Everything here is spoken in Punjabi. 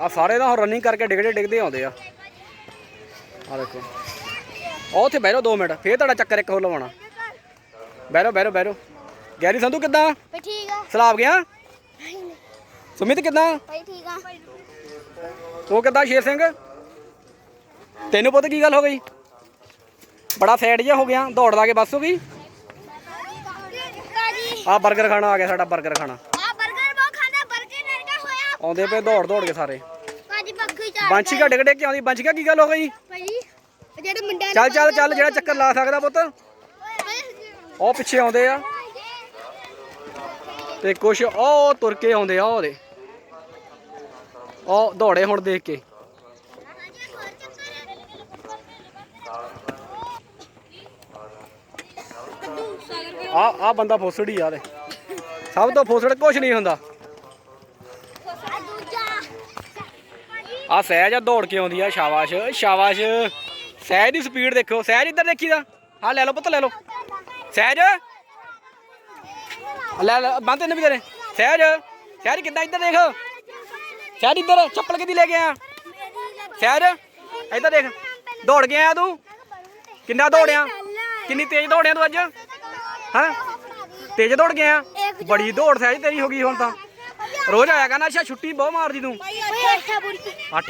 ਆ ਸਾਰੇ ਤਾਂ ਹੁਣ ਰਨਿੰਗ ਕਰਕੇ ਡਿੱਗਦੇ ਡਿੱਗਦੇ ਆਉਂਦੇ ਆ। ਆ ਦੇਖੋ। ਉਹ ਉੱਥੇ ਬਹਿ ਜਾਓ 2 ਮਿੰਟ ਫੇਰ ਤੁਹਾਡਾ ਚੱਕਰ ਇੱਕ ਹੋਰ ਲਵਾਉਣਾ। ਬਹਿ ਜਾਓ ਬਹਿ ਜਾਓ ਬਹਿ ਜਾਓ। ਗੈਰੀ ਸੰਧੂ ਕਿੱਦਾਂ? ਭਾਈ ਠੀਕ ਆ। ਸਲਾਬ ਗਿਆ? ਸੁਮਿਤ ਕਿੱਦਾਂ? ਭਾਈ ਠੀਕ ਆ। ਉਹ ਕਿੱਦਾਂ ਸ਼ੇਰ ਸਿੰਘ? ਤੈਨੂੰ ਪੁੱਤ ਕੀ ਗੱਲ ਹੋ ਗਈ? ਬੜਾ ਸੈਡ ਜਿਹਾ ਹੋ ਗਿਆ ਦੌੜ ਲਾ ਕੇ ਬੱਸ ਹੋ ਗਈ? ਆ 버ਗਰ ਖਾਣਾ ਆ ਗਿਆ ਸਾਡਾ 버ਗਰ ਖਾਣਾ। ਆਉਂਦੇ ਪਏ ਦੌੜ ਦੌੜ ਕੇ ਸਾਰੇ। ਕਾਜੀ ਪੱਖੀ ਚਾੜ ਬੰਸ਼ੀਕਾ ਡਿੱਗ ਡਿੱਗ ਕੇ ਆਉਂਦੀ ਬੰਸ਼ੀਕਾ ਕੀ ਗੱਲ ਹੋ ਗਈ? ਜਿਹੜੇ ਮੁੰਡਿਆਂ ਚੱਲ ਚੱਲ ਚੱਲ ਜਿਹੜਾ ਚੱਕਰ ਲਾ ਸਕਦਾ ਪੁੱਤ। ਉਹ ਪਿੱਛੇ ਆਉਂਦੇ ਆ। ਤੇ ਕੁਛ ਉਹ ਤੁਰ ਕੇ ਆਉਂਦੇ ਆ ਉਹਦੇ। ਉਹ ਦੌੜੇ ਹੁਣ ਦੇਖ ਕੇ। ਆ ਆ ਬੰਦਾ ਫੋਸੜੀ ਦੇ ਸਭ ਤੋਂ ਫੋਸੜ ਕੁਛ ਨਹੀਂ ਹੁੰਦਾ। ਆ ਸਹਿਜ ਆ, ਦੌੜ ਕੇ ਆਉਂਦੀ ਆ, ਸ਼ਾਬਾਸ਼। ਸ਼ਾਬਾਸ਼। ਸਹਿਜ ਦੀ ਸਪੀਡ ਦੇਖੋ। ਸਹਿਜ ਇੱਧਰ ਦੇਖੀਦਾ ਹਾਂ ਲੈ ਲਓ ਪੁੱਤ, ਲੈ ਲਓ। ਸਹਿਜ। ਲੈ ਲੈ ਬੰਦ ਇਹਨੇ ਵੀ ਤੇਰੇ। ਸਹਿਜ। ਸਹਿਜ ਕਿੱਦਾਂ ਇੱਧਰ ਦੇਖ? ਸਹਿਜ ਇੱਧਰ, ਚੱਪਲ ਕਿੱਦੀ ਲੈ ਕੇ ਆਇਆ? ਸਹਿਜ, ਇੱਧਰ ਦੇਖ। ਦੌੜ ਗਿਆ ਤੂੰ? ਕਿੰਨਾ ਦੌੜਿਆ? ਕਿੰਨੀ ਤੇਜ਼ ਦੌੜਿਆ ਤੂੰ ਅੱਜ? ਹਾਂ? ਤੇਜ਼ ਦੌੜ ਗਿਆ ਬੜੀ ਦੌੜ ਸਹਿਜ ਤੇਰੀ ਹੋ ਗਈ ਹੁਣ ਤਾਂ। ਰੋਜ਼ ਆਇਆ ਕਹਿੰਦਾ ਅੱਛਾ ਛੁੱਟੀ ਬਹੁਤ ਮਾਰਦੀ ਤੂੰ। ਭਾਈ ਅੱਠਾ ਅੱਠ